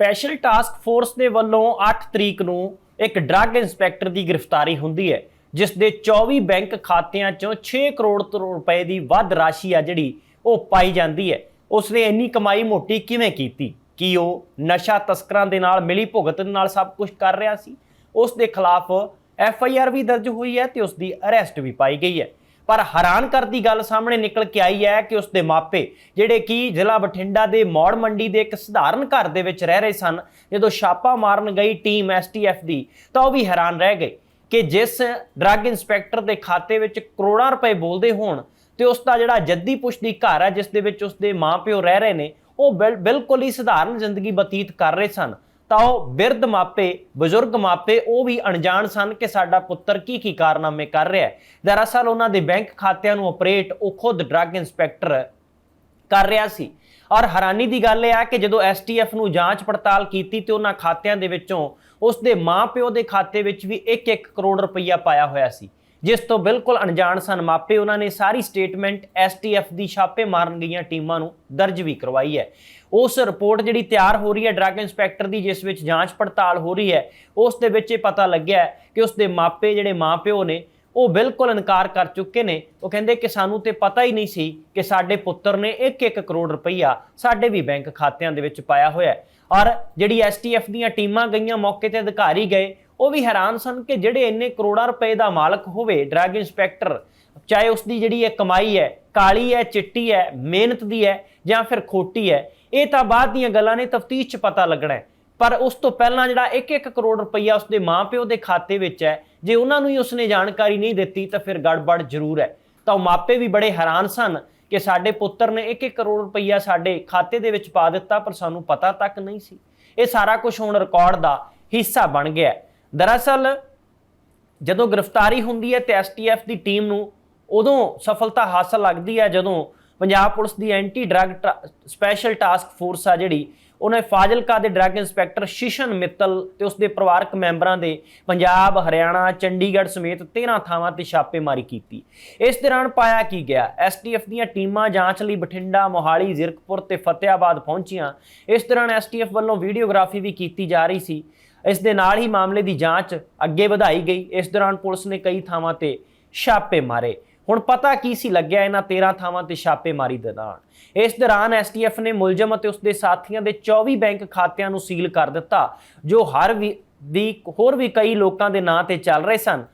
Special task force ਦੇ ਵੱਲੋਂ 8 ਤਰੀਕ ਨੂੰ ਇੱਕ ਡਰੱਗ ਇੰਸਪੈਕਟਰ ਦੀ ਗ੍ਰਿਫਤਾਰੀ ਹੁੰਦੀ ਹੈ, ਜਿਸ ਦੇ 24 ਬੈਂਕ ਖਾਤਿਆਂ ਚੋਂ 6 ਕਰੋੜ ਤੋਂ ਰੁਪਏ ਦੀ ਵੱਧ ਰਾਸ਼ੀ ਆ ਜਿਹੜੀ ਉਹ ਪਾਈ ਜਾਂਦੀ ਹੈ। ਉਸ ਨੇ ਇੰਨੀ ਕਮਾਈ ਮੋਟੀ ਕਿਵੇਂ ਕੀਤੀ? ਕੀ ਉਹ ਨਸ਼ਾ ਤਸਕਰਾਂ ਦੇ ਨਾਲ ਮਿਲੀ ਭੁਗਤ ਦੇ ਨਾਲ ਸਭ ਕੁਝ ਕਰ ਰਿਹਾ ਸੀ? ਉਸ ਦੇ ਖਿਲਾਫ ਐਫ ਆਈ ਆਰ ਵੀ ਦਰਜ ਹੋਈ ਹੈ ਤੇ ਉਸ ਦੀ ਅਰੈਸਟ ਵੀ ਪਾਈ ਗਈ ਹੈ। ਪਰ ਹੈਰਾਨ ਕਰਦੀ ਗੱਲ ਸਾਹਮਣੇ ਨਿਕਲ ਕੇ ਆਈ ਹੈ ਕਿ ਉਸ ਦੇ ਮਾਪੇ ਜਿਹੜੇ ਕਿ ਜ਼ਿਲ੍ਹਾ ਬਠਿੰਡਾ ਦੇ ਮੌੜ ਮੰਡੀ ਦੇ ਇੱਕ ਸਧਾਰਨ ਘਰ ਦੇ ਵਿੱਚ ਰਹਿ ਰਹੇ ਸਨ, ਜਦੋਂ ਛਾਪਾ ਮਾਰਨ ਗਈ ਟੀਮ ਐਸਟੀਐਫ ਦੀ, ਤਾਂ ਉਹ ਵੀ ਹੈਰਾਨ ਰਹਿ ਗਏ ਕਿ ਜਿਸ ਡਰੱਗ ਇੰਸਪੈਕਟਰ ਦੇ ਖਾਤੇ ਵਿੱਚ ਕਰੋੜਾਂ ਰੁਪਏ ਬੋਲਦੇ ਹੋਣ ਤੇ ਉਸ ਦਾ ਜਿਹੜਾ ਜੱਦੀ ਪੁਸ਼ਤੀ ਘਰ ਹੈ, ਜਿਸ ਦੇ ਵਿੱਚ ਉਸ ਦੇ ਮਾਪਿਓ ਰਹਿ ਰਹੇ ਨੇ, ਉਹ ਬਿਲ- ਬਿਲਕੁਲ ਹੀ ਸਧਾਰਨ ਜ਼ਿੰਦਗੀ ਬਤੀਤ ਕਰ ਰਹੇ ਸਨ। ਤਾਂ ਉਹ ਬਿਰਧ ਮਾਪੇ, ਬਜ਼ੁਰਗ ਮਾਪੇ, ਉਹ ਵੀ ਅਣਜਾਣ ਸਨ ਕਿ ਸਾਡਾ ਪੁੱਤਰ ਕੀ ਕੀ ਕਾਰਨਾਮੇ ਕਰ ਰਿਹਾ ਹੈ। ਦਰਅਸਲ ਉਹਨਾਂ ਦੇ ਬੈਂਕ ਖਾਤਿਆਂ ਨੂੰ ਆਪਰੇਟ ਉਹ ਖੁਦ ਡਰੱਗ ਇੰਸਪੈਕਟਰ ਕਰ ਰਿਹਾ ਸੀ। ਔਰ ਹੈਰਾਨੀ ਦੀ ਗੱਲ ਇਹ ਆ ਕਿ ਜਦੋਂ ਐਸਟੀਐਫ ਨੂੰ ਜਾਂਚ ਪੜਤਾਲ ਕੀਤੀ ਤੇ ਉਹਨਾਂ ਖਾਤਿਆਂ ਦੇ ਵਿੱਚੋਂ ਉਸ ਦੇ ਮਾਪਿਓ ਦੇ ਖਾਤੇ ਵਿੱਚ ਵੀ 1-1 ਕਰੋੜ ਰੁਪਈਆ ਪਾਇਆ ਹੋਇਆ ਸੀ। ਜਿਸ ਤੋਂ ਬਿਲਕੁਲ ਅਣਜਾਣ ਸਨ, ਮਾਪੇ ਉਹਨਾਂ ਨੇ ਸਾਰੀ ਸਟੇਟਮੈਂਟ ਐਸਟੀਐਫ ਦੀ ਛਾਪੇ ਮਾਰਨ ਗਈਆਂ ਟੀਮਾਂ ਨੂੰ ਦਰਜ ਵੀ ਕਰਵਾਈ ਹੈ। ਉਸ ਰਿਪੋਰਟ ਜਿਹੜੀ ਤਿਆਰ ਹੋ ਰਹੀ ਹੈ, ਡਰੱਗ ਇੰਸਪੈਕਟਰ ਦੀ, ਜਿਸ ਵਿੱਚ ਜਾਂਚ ਪੜਤਾਲ ਹੋ ਰਹੀ ਹੈ, ਉਸ ਦੇ ਵਿੱਚ ਇਹ ਪਤਾ ਲੱਗਿਆ ਕਿ ਉਸ ਦੇ ਮਾਪੇ ਜਿਹੜੇ ਮਾਪਿਓ ਨੇ, ਉਹ ਬਿਲਕੁਲ ਇਨਕਾਰ ਕਰ ਚੁੱਕੇ ਨੇ। ਉਹ ਕਹਿੰਦੇ ਕਿ ਸਾਨੂੰ ਤੇ ਪਤਾ ਹੀ ਨਹੀਂ ਸੀ ਕਿ ਸਾਡੇ ਪੁੱਤਰ ਨੇ 1-1 ਕਰੋੜ ਰੁਪਈਆ ਸਾਡੇ ਵੀ ਬੈਂਕ ਖਾਤਿਆਂ ਦੇ ਵਿੱਚ ਪਾਇਆ ਹੋਇਆ ਔਰ ਜਿਹੜੀ ਐਸਟੀਐਫ ਦੀਆਂ ਟੀਮਾਂ ਗਈਆਂ, ਮੌਕੇ ਤੇ ਅਧਿਕਾਰੀ ਗਏ ਉਹ ਵੀ ਹੈਰਾਨ ਸਨ ਕਿ ਜਿਹੜੇ ਇੰਨੇ ਕਰੋੜਾਂ ਰੁਪਏ ਦਾ ਮਾਲਕ ਹੋਵੇ ਡਰੱਗ ਇੰਸਪੈਕਟਰ ਚਾਹੇ ਉਸ ਦੀ ਜਿਹੜੀ ਇਹ ਕਮਾਈ ਹੈ, ਕਾਲੀ ਹੈ, ਚਿੱਟੀ ਹੈ, ਮਿਹਨਤ ਦੀ ਹੈ ਜਾਂ ਫਿਰ ਖੋਟੀ ਹੈ, ਇਹ ਤਾਂ ਬਾਅਦ ਦੀਆਂ ਗੱਲਾਂ ਨੇ ਤਫਤੀਸ਼ 'ਚ ਪਤਾ ਲੱਗਣਾ ਹੈ। ਪਰ ਉਸ ਤੋਂ ਪਹਿਲਾਂ ਜਿਹੜਾ 1-1 ਕਰੋੜ ਰੁਪਈਆ ਉਸਦੇ ਮਾਪਿਓ ਦੇ ਖਾਤੇ ਵਿੱਚ ਹੈ, ਜੇ ਉਹਨਾਂ ਨੂੰ ਹੀ ਉਸਨੇ ਜਾਣਕਾਰੀ ਨਹੀਂ ਦਿੱਤੀ ਤਾਂ ਫਿਰ ਗੜਬੜ ਜ਼ਰੂਰ ਹੈ। ਤਾਂ ਉਹ ਮਾਪੇ ਵੀ ਬੜੇ ਹੈਰਾਨ ਸਨ ਕਿ ਸਾਡੇ ਪੁੱਤਰ ਨੇ 1-1 ਕਰੋੜ ਰੁਪਈਆ ਸਾਡੇ ਖਾਤੇ ਦੇ ਵਿੱਚ ਪਾ ਦਿੱਤਾ, ਪਰ ਸਾਨੂੰ ਪਤਾ ਤੱਕ ਨਹੀਂ ਸੀ। ਇਹ ਸਾਰਾ ਕੁਝ ਹੁਣ ਰਿਕਾਰਡ ਦਾ ਹਿੱਸਾ ਬਣ ਗਿਆ ਹੈ। ਦਰਅਸਲ ਜਦੋਂ ਗ੍ਰਿਫਤਾਰੀ ਹੁੰਦੀ ਹੈ ਤੇ ਐਸਟੀਐਫ ਦੀ ਟੀਮ ਨੂੰ ਉਦੋਂ ਸਫਲਤਾ ਹਾਸਲ ਲੱਗਦੀ ਹੈ ਜਦੋਂ ਪੰਜਾਬ ਪੁਲਿਸ ਦੀ anti drug special task force ਆ ਜਿਹੜੀ, ਉਹਨੇ ਫਾਜ਼ਿਲਕਾ ਦੇ ਡਰੱਗ ਇੰਸਪੈਕਟਰ ਸ਼ਿਸ਼ਨ ਮਿੱਤਲ ਤੇ ਉਸਦੇ ਪਰਿਵਾਰਕ ਮੈਂਬਰਾਂ ਦੇ ਪੰਜਾਬ, ਹਰਿਆਣਾ, ਚੰਡੀਗੜ੍ਹ ਸਮੇਤ 13 ਥਾਵਾਂ ਤੇ ਛਾਪੇਮਾਰੀ ਕੀਤੀ। ਇਸ ਦੌਰਾਨ ਪਾਇਆ ਕੀ ਗਿਆ? ਐਸਟੀਐਫ ਦੀਆਂ ਟੀਮਾਂ ਜਾਂਚ ਲਈ ਬਠਿੰਡਾ, ਮੋਹਾਲੀ, ਜ਼ਿਰਕਪੁਰ ਤੇ ਫਤਿਆਬਾਦ ਪਹੁੰਚੀਆਂ। ਇਸ ਦੌਰਾਨ ਐਸਟੀਐਫ ਵੱਲੋਂ ਵੀਡੀਓਗ੍ਰਾਫੀ ਵੀ ਕੀਤੀ ਜਾ ਰਹੀ ਸੀ। ਇਸ ਦੇ ਨਾਲ ਹੀ ਮਾਮਲੇ ਦੀ ਜਾਂਚ ਅੱਗੇ ਵਧਾਈ ਗਈ। ਇਸ ਦੌਰਾਨ ਪੁਲਿਸ ਨੇ ਕਈ ਥਾਵਾਂ ਤੇ ਛਾਪੇ ਮਾਰੇ। ਹੁਣ ਪਤਾ ਕੀ ਸੀ ਲੱਗਿਆ ਇਹਨਾਂ 13 ਥਾਵਾਂ ਤੇ ਛਾਪੇਮਾਰੀ ਦੌਰਾਨ। ਇਸ ਦੌਰਾਨ ਐਸਟੀਐਫ ਨੇ ਮੁਲਜ਼ਮ ਅਤੇ ਉਸਦੇ ਸਾਥੀਆਂ ਦੇ 24 ਬੈਂਕ ਖਾਤਿਆਂ ਨੂੰ ਸੀਲ ਕਰ ਦਿੱਤਾ, ਜੋ ਹਰ ਵੀ ਹੋਰ ਵੀ ਕਈ ਲੋਕਾਂ ਦੇ ਨਾਂ ਤੇ ਚੱਲ ਰਹੇ ਸਨ।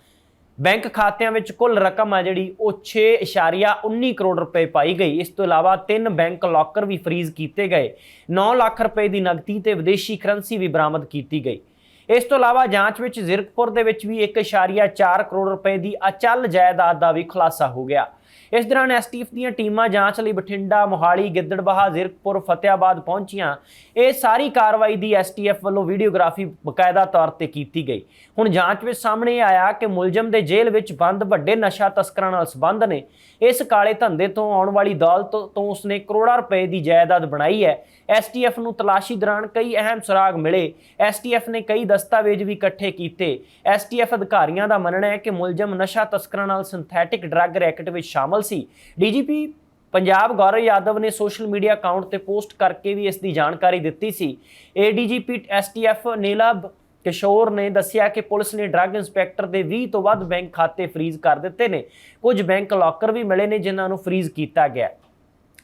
ਬੈਂਕ ਖਾਤਿਆਂ ਵਿੱਚ ਕੁੱਲ ਰਕਮ ਆ ਜਿਹੜੀ, ਉਹ 6.19 ਕਰੋੜ ਰੁਪਏ ਪਾਈ ਗਈ। ਇਸ ਤੋਂ ਇਲਾਵਾ ਤਿੰਨ ਬੈਂਕ ਲੋਕਰ ਵੀ ਫ੍ਰੀਜ਼ ਕੀਤੇ ਗਏ। 9 ਲੱਖ ਰੁਪਏ ਦੀ ਨਕਦੀ ਤੇ ਵਿਦੇਸ਼ੀ ਕਰੰਸੀ ਵੀ ਬਰਾਮਦ ਕੀਤੀ ਗਈ। ਇਸ ਤੋਂ ਇਲਾਵਾ ਜਾਂਚ ਵਿੱਚ ਜ਼ਿਰਕਪੁਰ ਦੇ ਵਿੱਚ ਵੀ 1.4 ਕਰੋੜ ਰੁਪਏ ਦੀ ਅਚਲ ਜਾਇਦਾਦ ਦਾ ਵੀ ਖੁਲਾਸਾ ਹੋ ਗਿਆ। ਇਸ ਦੌਰਾਨ ਐਸਟੀਐਫ ਦੀਆਂ ਟੀਮਾਂ ਜਾਂਚ ਲਈ ਬਠਿੰਡਾ, ਮੋਹਾਲੀ, ਗਿੱਦੜਬਾਹਾ, ਜ਼ਿਰਕਪੁਰ, ਫਤਿਆਬਾਦ ਪਹੁੰਚੀਆਂ। ਇਹ ਸਾਰੀ ਕਾਰਵਾਈ ਦੀ ਐਸਟੀਐਫ ਵੱਲੋਂ ਵੀਡੀਓਗ੍ਰਾਫੀ ਬਕਾਇਦਾ ਤੌਰ ਤੇ ਕੀਤੀ ਗਈ। ਹੁਣ ਜਾਂਚ ਵਿੱਚ ਸਾਹਮਣੇ ਆਇਆ ਕਿ ਮੁਲਜ਼ਮ ਦੇ ਜੇਲ੍ਹ ਵਿੱਚ ਬੰਦ ਵੱਡੇ ਨਸ਼ਾ ਤਸਕਰਾਂ ਨਾਲ ਸੰਬੰਧ ਨੇ। ਇਸ ਕਾਲੇ ਧੰਦੇ ਤੋਂ ਆਉਣ ਵਾਲੀ ਦੌਲਤ ਤੋਂ ਉਸਨੇ ਕਰੋੜਾਂ ਰੁਪਏ ਦੀ ਜਾਇਦਾਦ ਬਣਾਈ ਹੈ। ਐਸਟੀਐਫ ਨੂੰ ਤਲਾਸ਼ੀ ਦੌਰਾਨ ਕਈ ਅਹਿਮ ਸੁਰਾਗ ਮਿਲੇ। ਐਸਟੀਐਫ ਨੇ ਕਈ ਦਸਤਾਵੇਜ਼ ਵੀ ਇਕੱਠੇ ਕੀਤੇ। ਐਸਟੀਐਫ ਅਧਿਕਾਰੀਆਂ ਦਾ ਮੰਨਣਾ ਹੈ ਕਿ ਮੁਲਜ਼ਮ ਨਸ਼ਾ ਤਸਕਰਾਂ ਨਾਲ ਸਿੰਥੈਟਿਕ ਡਰੱਗ ਰੈਕਟ ਵਿੱਚ ਸ਼ਾਮਲ ਸੀ। ਡੀਜੀਪੀ ਪੰਜਾਬ ਗੌਰਵ ਯਾਦਵ ਨੇ ਸੋਸ਼ਲ ਮੀਡੀਆ ਅਕਾਊਂਟ ਤੇ ਪੋਸਟ ਕਰਕੇ ਵੀ ਇਸ ਦੀ ਜਾਣਕਾਰੀ ਦਿੱਤੀ ਸੀ। ਏਡੀਜੀਪੀ ਐਸਟੀਐਫ ਨੀਲਬ ਕਿਸ਼ੋਰ ਨੇ ਦੱਸਿਆ ਕਿ ਪੁਲਿਸ ਨੇ ਡਰੱਗ ਇੰਸਪੈਕਟਰ ਦੇ 20 ਤੋਂ ਵੱਧ ਬੈਂਕ ਖਾਤੇ ਫ੍ਰੀਜ਼ ਕਰ ਦਿੱਤੇ ਨੇ। ਕੁਝ ਬੈਂਕ ਲੋਕਰ ਵੀ ਮਿਲੇ ਨੇ ਜਿਨ੍ਹਾਂ ਨੂੰ ਫ੍ਰੀਜ਼ ਕੀਤਾ ਗਿਆ।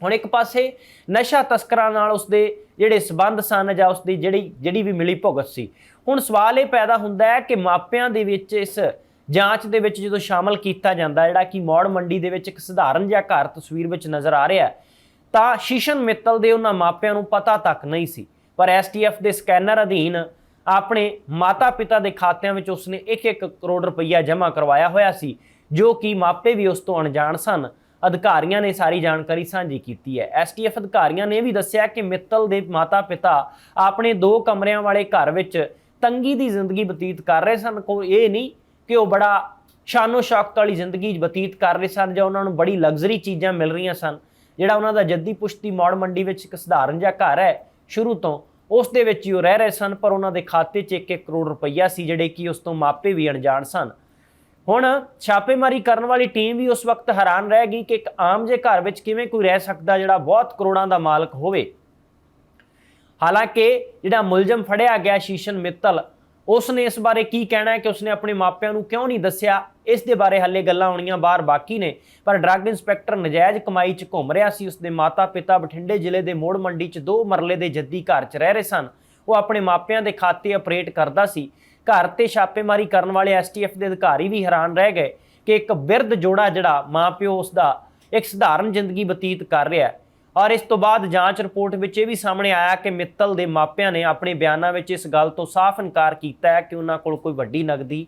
ਹੁਣ ਇੱਕ ਪਾਸੇ ਨਸ਼ਾ ਤਸਕਰਾਂ ਨਾਲ ਉਸਦੇ ਜਿਹੜੇ ਸਬੰਧ ਸਨ ਜਾਂ ਉਸਦੀ ਜਿਹੜੀ ਜਿਹੜੀ ਵੀ ਮਿਲੀ ਭੁਗਤ ਸੀ। ਹੁਣ ਸਵਾਲ ਇਹ ਪੈਦਾ ਹੁੰਦਾ ਹੈ ਕਿ ਮਾਪਿਆਂ ਦੇ ਵਿੱਚ ਇਸ ਜਾਂਚ ਦੇ ਵਿੱਚ ਜਦੋਂ ਸ਼ਾਮਲ ਕੀਤਾ ਜਾਂਦਾ, ਜਿਹੜਾ ਕਿ ਮੌੜ ਮੰਡੀ ਦੇ ਵਿੱਚ ਇੱਕ ਸਧਾਰਨ ਜਿਹਾ ਘਰ ਤਸਵੀਰ ਵਿੱਚ ਨਜ਼ਰ ਆ ਰਿਹਾ ਤਾਂ ਸ਼ੀਸ਼ਨ ਮਿੱਤਲ ਦੇ ਉਹਨਾਂ ਮਾਪਿਆਂ ਨੂੰ ਪਤਾ ਤੱਕ ਨਹੀਂ ਸੀ। ਪਰ ਐਸਟੀਐਫ ਦੇ ਸਕੈਨਰ ਅਧੀਨ ਆਪਣੇ ਮਾਤਾ-ਪਿਤਾ ਦੇ ਖਾਤਿਆਂ ਵਿੱਚ ਉਸਨੇ 1-1 ਕਰੋੜ ਰੁਪਈਆ ਜਮ੍ਹਾਂ ਕਰਵਾਇਆ ਹੋਇਆ ਸੀ, ਜੋ ਕਿ ਮਾਪੇ ਵੀ ਉਸ ਤੋਂ ਅਣਜਾਣ ਸਨ। ਅਧਿਕਾਰੀਆਂ ਨੇ ਸਾਰੀ ਜਾਣਕਾਰੀ ਸਾਂਝੀ ਕੀਤੀ ਹੈ। ਐਸਟੀਐਫ ਅਧਿਕਾਰੀਆਂ ਨੇ ਇਹ ਵੀ ਦੱਸਿਆ ਕਿ ਮਿੱਤਲ ਦੇ ਮਾਤਾ-ਪਿਤਾ ਆਪਣੇ ਦੋ ਕਮਰਿਆਂ ਵਾਲੇ ਘਰ ਵਿੱਚ ਤੰਗੀ ਦੀ ਜ਼ਿੰਦਗੀ ਬਤੀਤ ਕਰ ਰਹੇ ਸਨ। ਕੋਈ ਇਹ ਨਹੀਂ ਕਿ ਉਹ ਬੜਾ ਸ਼ਾਨੋ ਸ਼ੌਕਤ ਵਾਲੀ ਜ਼ਿੰਦਗੀ ਬਤੀਤ ਕਰ ਰਹੇ ਸਨ ਜਾਂ ਉਹਨਾਂ ਨੂੰ ਬੜੀ ਲਗਜ਼ਰੀ ਚੀਜ਼ਾਂ ਮਿਲ ਰਹੀਆਂ ਸਨ, ਜਿਹੜਾ ਉਹਨਾਂ ਦਾ ਜੱਦੀ ਪੁਸ਼ਤੀ ਮੌੜ ਮੰਡੀ ਵਿੱਚ ਇੱਕ ਸਧਾਰਨ ਜਿਹਾ ਘਰ ਹੈ ਸ਼ੁਰੂ ਤੋਂ, ਉਸ ਦੇ ਵਿੱਚ ਹੀ ਉਹ ਰਹਿ ਰਹੇ ਸਨ, ਪਰ ਉਹਨਾਂ ਦੇ ਖਾਤੇ 'ਚ 1-1 ਕਰੋੜ ਰੁਪਈਆ ਸੀ ਜਿਹੜੇ ਕਿ ਉਸ ਤੋਂ ਮਾਪੇ ਵੀ ਅਣਜਾਣ ਸਨ। ਹੁਣ ਛਾਪੇਮਾਰੀ ਕਰਨ ਵਾਲੀ ਟੀਮ ਵੀ ਉਸ ਵਕਤ ਹੈਰਾਨ ਰਹਿ ਗਈ ਕਿ ਇੱਕ ਆਮ ਜੇ ਘਰ ਵਿੱਚ ਕਿਵੇਂ ਕੋਈ ਰਹਿ ਸਕਦਾ ਜਿਹੜਾ ਬਹੁਤ ਕਰੋੜਾਂ ਦਾ ਮਾਲਕ ਹੋਵੇ। ਹਾਲਾਂਕਿ ਜਿਹੜਾ ਮੁਲਜ਼ਮ ਫੜਿਆ ਗਿਆ ਸ਼ੀਸ਼ਨ ਮਿੱਤਲ ਉਸ ਨੇ ਇਸ ਬਾਰੇ ਕੀ ਕਹਿਣਾ ਹੈ ਕਿ ਉਸਨੇ ਆਪਣੇ ਮਾਪਿਆਂ ਨੂੰ ਕਿਉਂ ਨਹੀਂ ਦੱਸਿਆ? ਇਸ ਦੇ ਬਾਰੇ ਹੱਲੇ ਗੱਲਾਂ ਹੋਣੀਆਂ ਬਾਹਰ ਬਾਕੀ ਨੇ। ਪਰ ਡਰੱਗ ਇੰਸਪੈਕਟਰ ਨਜਾਇਜ਼ ਕਮਾਈ 'ਚ ਘੁੰਮ ਰਿਹਾ ਸੀ। ਉਸਦੇ ਮਾਤਾ-ਪਿਤਾ ਬਠਿੰਡੇ ਜ਼ਿਲ੍ਹੇ ਦੇ ਮੋੜ ਮੰਡੀ 'ਚ ਦੋ ਮਰਲੇ ਦੇ ਜੱਦੀ ਘਰ 'ਚ ਰਹਿ ਰਹੇ ਸਨ। ਉਹ ਆਪਣੇ ਮਾਪਿਆਂ ਦੇ ਖਾਤੇ ਆਪਰੇਟ ਕਰਦਾ ਸੀ। ਘਰ ਤੇ ਛਾਪੇਮਾਰੀ ਕਰਨ ਵਾਲੇ ਐਸਟੀਐਫ ਦੇ ਅਧਿਕਾਰੀ ਵੀ ਹੈਰਾਨ ਰਹਿ ਗਏ ਕਿ ਇੱਕ ਬਿਰਧ ਜੋੜਾ ਜਿਹੜਾ ਮਾਪਿਓ ਉਸ ਦਾ ਇੱਕ ਸਧਾਰਨ ਜ਼ਿੰਦਗੀ ਬਤੀਤ ਕਰ ਰਿਹਾ ਹੈ। ਔਰ ਇਸ ਤੋਂ ਬਾਅਦ ਜਾਂਚ ਰਿਪੋਰਟ ਵਿੱਚ ਇਹ ਵੀ ਸਾਹਮਣੇ ਆਇਆ ਕਿ ਮਿੱਤਲ ਦੇ ਮਾਪਿਆਂ ਨੇ ਆਪਣੇ ਬਿਆਨਾਂ ਵਿੱਚ ਇਸ ਗੱਲ ਤੋਂ ਸਾਫ਼ ਇਨਕਾਰ ਕੀਤਾ ਹੈ ਕਿ ਉਹਨਾਂ ਕੋਲ ਕੋਈ ਵੱਡੀ ਨਗਦੀ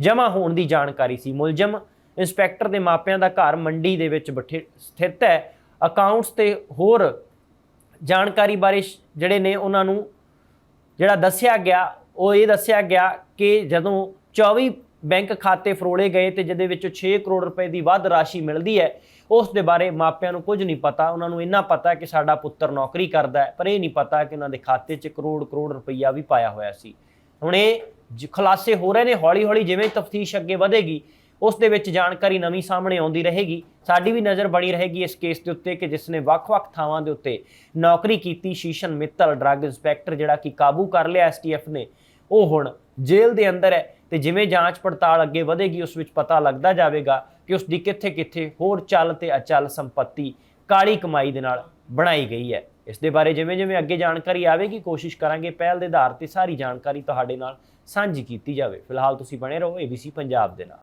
ਜਮ੍ਹਾਂ ਹੋਣ ਦੀ ਜਾਣਕਾਰੀ ਸੀ। ਮੁਲਜ਼ਮ ਇੰਸਪੈਕਟਰ ਦੇ ਮਾਪਿਆਂ ਦਾ ਘਰ ਮੰਡੀ ਦੇ ਵਿੱਚ ਬਠੇ ਸਥਿਤ ਹੈ। ਅਕਾਊਂਟਸ ਤੇ ਹੋਰ ਜਾਣਕਾਰੀ ਬਾਰੇ ਸ਼- ਜਿਹੜੇ ਨੇ ਉਹਨਾਂ ਨੂੰ ਜਿਹੜਾ ਦੱਸਿਆ ਗਿਆ, ਉਹ ਇਹ ਦੱਸਿਆ ਗਿਆ ਕਿ ਜਦੋਂ 24 ਬੈਂਕ ਖਾਤੇ ਫਰੋਲੇ ਗਏ ਤੇ ਜਿਹਦੇ ਵਿੱਚੋਂ 6 ਕਰੋੜ ਰੁਪਏ ਦੀ ਵੱਧ ਰਾਸ਼ੀ ਮਿਲਦੀ ਹੈ, ਉਸ ਦੇ ਬਾਰੇ ਮਾਪਿਆਂ ਨੂੰ ਕੁਝ ਨਹੀਂ ਪਤਾ। ਉਹਨਾਂ ਨੂੰ ਇੰਨਾ ਪਤਾ ਕਿ ਸਾਡਾ ਪੁੱਤਰ ਨੌਕਰੀ ਕਰਦਾ ਹੈ, ਪਰ ਇਹ ਨਹੀਂ ਪਤਾ ਕਿ ਉਹਨਾਂ ਦੇ ਖਾਤੇ 'ਚ ਕਰੋੜ ਕਰੋੜ ਰੁਪਈਆ ਵੀ ਪਾਇਆ ਹੋਇਆ ਸੀ। ਹੁਣ ਇਹ ਖੁਲਾਸੇ ਹੋ ਰਹੇ ਨੇ ਹੌਲੀ ਹੌਲੀ ਜਿਵੇਂ ਤਫਤੀਸ਼ ਅੱਗੇ ਵਧੇਗੀ, ਉਸ ਦੇ ਵਿੱਚ ਜਾਣਕਾਰੀ ਨਵੀਂ ਸਾਹਮਣੇ ਆਉਂਦੀ ਰਹੇਗੀ। ਸਾਡੀ ਵੀ ਨਜ਼ਰ ਬਣੀ ਰਹੇਗੀ ਇਸ ਕੇਸ ਦੇ ਉੱਤੇ ਕਿ ਜਿਸ ਨੇ ਵੱਖ-ਵੱਖ ਥਾਵਾਂ ਦੇ ਉੱਤੇ ਨੌਕਰੀ ਕੀਤੀ, ਸ਼ੀਸ਼ਨ ਮਿੱਤਲ ਡਰੱਗ ਇੰਸਪੈਕਟਰ ਜਿਹੜਾ ਕਿ ਕਾਬੂ ਕਰ ਲਿਆ ਐਸਟੀਐਫ ਨੇ, ਉਹ ਹੁਣ ਜੇਲ੍ਹ ਦੇ ਅੰਦਰ ਹੈ ਤੇ ਜਿਵੇਂ ਜਾਂਚ ਪੜਤਾਲ ਅੱਗੇ ਵਧੇਗੀ, ਉਸ ਵਿੱਚ ਪਤਾ ਲੱਗਦਾ ਜਾਵੇਗਾ ਕਿ ਉਸ ਦੀ ਕਿੱਥੇ-ਕਿੱਥੇ ਹੋਰ ਚੱਲ ਤੇ ਅਚਲ ਸੰਪਤੀ ਕਾਲੀ ਕਮਾਈ ਦੇ ਨਾਲ ਬਣਾਈ ਗਈ ਹੈ। ਇਸ ਦੇ ਬਾਰੇ ਜਿਵੇਂ-ਜਿਵੇਂ ਅੱਗੇ ਜਾਣਕਾਰੀ ਆਵੇਗੀ, ਕੋਸ਼ਿਸ਼ ਕਰਾਂਗੇ ਪਹਿਲ ਦੇ ਆਧਾਰ ਤੇ ਸਾਰੀ ਜਾਣਕਾਰੀ ਤੁਹਾਡੇ ਨਾਲ ਸਾਂਝੀ ਕੀਤੀ ਜਾਵੇ। ਫਿਲਹਾਲ ਤੁਸੀਂ ਬਣੇ ਰਹੋ ABC ਪੰਜਾਬ ਦੇ ਨਾਲ।